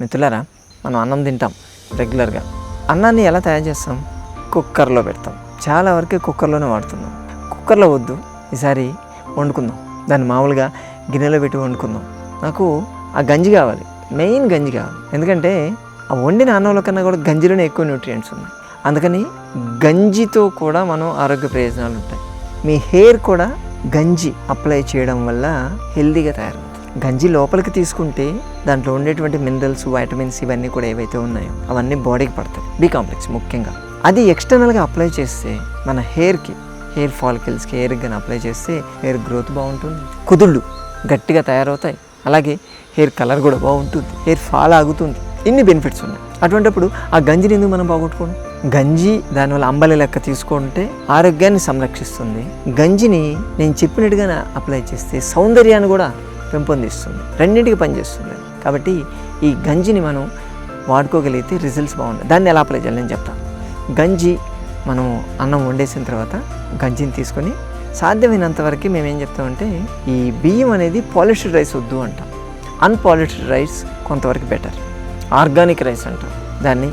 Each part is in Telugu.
మిత్రులారా మనం అన్నం తింటాం రెగ్యులర్గా. అన్నాన్ని ఎలా తయారు చేస్తాం? కుక్కర్లో పెడతాం. చాలా వరకు కుక్కర్లోనే వాడుతున్నాం. కుక్కర్లో వద్దు ఈసారి వండుకుందాం. దాన్ని మామూలుగా గిన్నెలో పెట్టి వండుకుందాం. నాకు ఆ గంజి కావాలి మెయిన్ గంజి కావాలి. ఎందుకంటే ఆ వండిన అన్నంలో కన్నా కూడా గంజిలోనే ఎక్కువ న్యూట్రియంట్స్ ఉన్నాయి. అందుకని గంజితో కూడా మనం ఆరోగ్య ప్రయోజనాలు ఉంటాయి. మీ హెయిర్ కూడా గంజి అప్లై చేయడం వల్ల హెల్దీగా తయారవుతుంది. గంజి లోపలికి తీసుకుంటే దాంట్లో ఉండేటువంటి మినరల్స్ వైటమిన్స్ ఇవన్నీ కూడా ఏవైతే ఉన్నాయో అవన్నీ బాడీకి పడతాయి. బి కాంప్లెక్స్ ముఖ్యంగా. అది ఎక్స్టర్నల్గా అప్లై చేస్తే మన హెయిర్కి హెయిర్ ఫాలికల్స్కి హెయిర్కి కానీ అప్లై చేస్తే హెయిర్ గ్రోత్ బాగుంటుంది. కుదుళ్ళు గట్టిగా తయారవుతాయి. అలాగే హెయిర్ కలర్ కూడా బాగుంటుంది. హెయిర్ ఫాల్ ఆగుతుంది. ఇన్ని బెనిఫిట్స్ ఉన్నాయి. అటువంటిప్పుడు ఆ గంజిని ఎందుకు మనం పోగొట్టుకోను గంజి దానివల్ల అంబలి లెక్క తీసుకుంటే ఆరోగ్యాన్ని సంరక్షిస్తుంది. గంజిని నేను చెప్పినట్టుగా అప్లై చేస్తే సౌందర్యాన్ని కూడా పెంపొందిస్తుంది. రెండింటికి పనిచేస్తుంది కాబట్టి ఈ గంజిని మనం వాడుకోగలిగితే రిజల్ట్స్ బాగుంటాయి. దాన్ని ఎలా అప్లై చేయాలి? నేను చెప్తాను గంజి మనం అన్నం వండేసిన తర్వాత గంజిని తీసుకొని సాధ్యమైనంత వరకు మేము ఏం చెప్తామంటే ఈ బియ్యం అనేది పాలిష్డ్ రైస్ వద్దు అంటాం. అన్పాలిష్డ్ రైస్ కొంతవరకు బెటర్ ఆర్గానిక్ రైస్ అంటాం. దాన్ని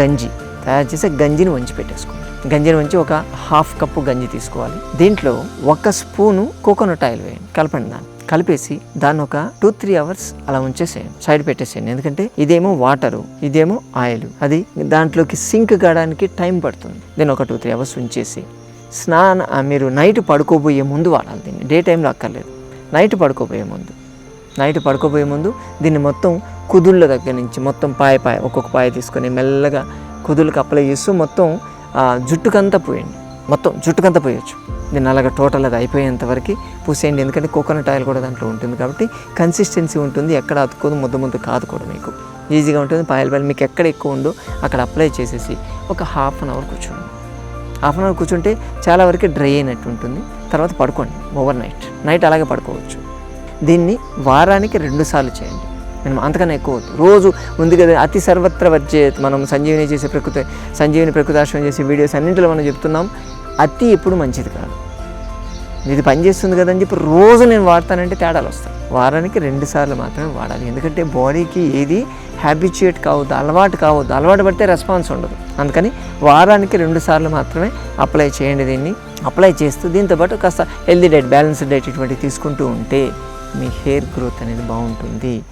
గంజి తయారు చేసే గంజిని వంచి పెట్టేసుకోవాలి గంజిని వంచి ఒక హాఫ్ కప్పు గంజి తీసుకోవాలి. దీంట్లో ఒక స్పూను కోకోనట్ ఆయిల్ వేయండి. కలపండి దాన్ని. కలిపేసి దాన్ని ఒక టూ త్రీ అవర్స్ అలా ఉంచేసేయండి. సైడ్ పెట్టేసేయండి. ఎందుకంటే ఇదేమో వాటరు ఇదేమో ఆయిల్ అది దాంట్లోకి సింక్ కావడానికి టైం పడుతుంది. దీన్ని ఒక టూ త్రీ అవర్స్ ఉంచేసి స్నాన మీరు నైట్ పడుకోబోయే ముందు వాడాలి దీన్ని. డే టైంలో అక్కర్లేదు. నైట్ పడుకోబోయే ముందు. నైట్ పడుకోబోయే ముందు దీన్ని మొత్తం కుదుళ్ళ దగ్గర నుంచి మొత్తం పాయ పాయ ఒక్కొక్క పాయ తీసుకొని మెల్లగా కుదులకు అప్లై చేస్తూ మొత్తం జుట్టుకంతా పోయండి. మొత్తం జుట్టుకంతా పోయొచ్చు. దీన్ని అలాగే టోటల్ అది అయిపోయేంతవరకు పూసేయండి. ఎందుకంటే కోకోనట్ ఆయిల్ కూడా దాంట్లో ఉంటుంది కాబట్టి కన్సిస్టెన్సీ ఉంటుంది. ఎక్కడ అతుకోదు ముద్ద ముద్ద కాదు కూడా మీకు. ఈజీగా ఉంటుంది. పాయల పాయలు మీకు ఎక్కడ ఎక్కువ ఉందో అక్కడ అప్లై చేసేసి ఒక హాఫ్ అన్ అవర్ కూర్చోండి. హాఫ్ అన్ అవర్ కూర్చుంటే చాలా వరకు డ్రై అయినట్టు ఉంటుంది. తర్వాత పడుకోండి. Over night. నైట్ అలాగే పడుకోవచ్చు. దీన్ని వారానికి రెండు సార్లు చేయండి. మనం అంతకన్నా ఎక్కువ రోజు ఉంది కదా అతి సర్వత్ర వచ్చే మనం సంజీవిని చేసే ప్రకృతి సంజీవిని ప్రకృతాశ్రమం చేసే వీడియోస్ అన్నింటిలో మనం చెప్తున్నాం. అతి ఎప్పుడు మంచిది కాదు. ఇది పనిచేస్తుంది కదని చెప్పి రోజు నేను వాడతానంటే తేడాలు వస్తాయి. వారానికి రెండు సార్లు మాత్రమే వాడాలి. ఎందుకంటే బాడీకి ఏది హ్యాబిచుయేట్ కావద్దు అలవాటు కావద్దు. అలవాటు పడితే రెస్పాన్స్ ఉండదు. అందుకని వారానికి రెండు సార్లు మాత్రమే అప్లై చేయండి దీన్ని. అప్లై చేస్తూ దీంతోపాటు కాస్త హెల్దీ డైట్ బ్యాలెన్స్డ్ డైట్ ఇటువంటివి తీసుకుంటూ ఉంటే మీ హెయిర్ గ్రోత్ అనేది బాగుంటుంది.